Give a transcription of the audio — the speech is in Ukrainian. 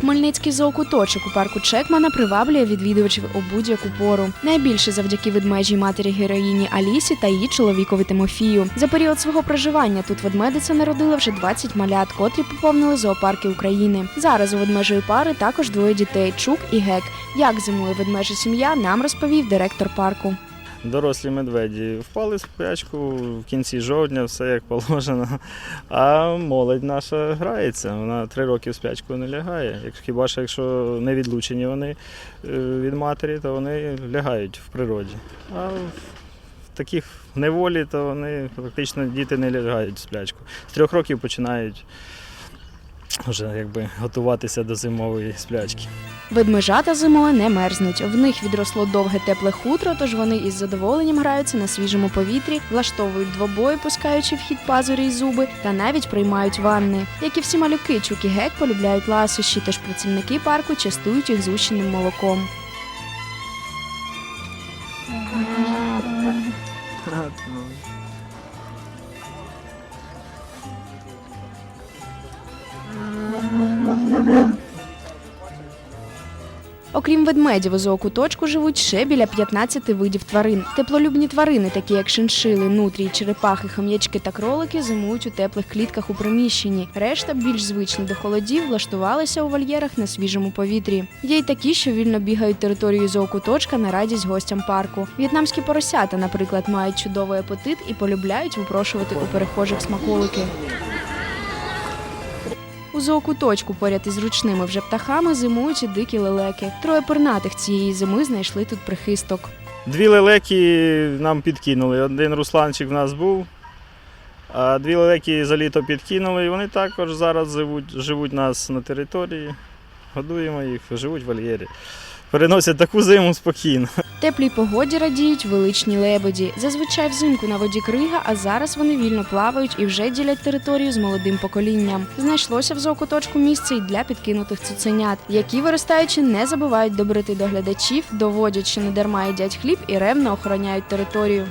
Хмельницький зоокуточок у парку Чекмана приваблює відвідувачів у будь-яку пору. Найбільше завдяки ведмежій матері героїні Алісі та її чоловікові Тимофію. За період свого проживання тут ведмедиця народила вже 20 малят, котрі поповнили зоопарки України. Зараз у ведмежої пари також двоє дітей Чук і Гек. Як зимує ведмежа сім'я, нам розповів директор парку. Дорослі медведі впали в спячку в кінці жовтня, все як положено. А молодь наша грається. Вона три роки в спячку не лягає. Хіба що якщо не відлучені вони е, від матері, то вони лягають в природі. А в таких неволі, то вони практично діти не лягають в сплячку. З трьох років починають вже якби готуватися до зимової сплячки. Ведмежата зимою не мерзнуть. В них відросло довге тепле хутро, тож вони із задоволенням граються на свіжому повітрі, влаштовують двобої, пускаючи в хід пазурі й зуби, та навіть приймають ванни. Як і всі малюки, чук і гек полюбляють ласощі, тож працівники парку частують їх зущеним молоком. Окрім ведмедів, у зоокуточку живуть ще біля 15 видів тварин. Теплолюбні тварини, такі як шиншили, нутрії, черепахи, хом'ячки та кролики, зимують у теплих клітках у приміщенні. Решта, більш звичні до холодів, влаштувалися у вольєрах на свіжому повітрі. Є й такі, що вільно бігають територією зоокуточка на радість гостям парку. В'єтнамські поросята, наприклад, мають чудовий апетит і полюбляють випрошувати у перехожих смаколики. У зоокуточку поряд із ручними вже птахами зимують і дикі лелеки. Троє пернатих цієї зими знайшли тут прихисток. Дві лелеки нам підкинули. Один русланчик в нас був, а дві лелеки за літо підкинули, і вони також зараз живуть, живуть нас на території. Годуємо їх, живуть в вольєрі. Переносять таку зиму спокійно. Теплій погоді радіють величні лебеді. Зазвичай взимку на воді крига, а зараз вони вільно плавають і вже ділять територію з молодим поколінням. Знайшлося в зоокуточку місце й для підкинутих цуценят, які виростаючи не забувають добрити до глядачів, доводять, що не дарма їдять хліб і ревно охороняють територію.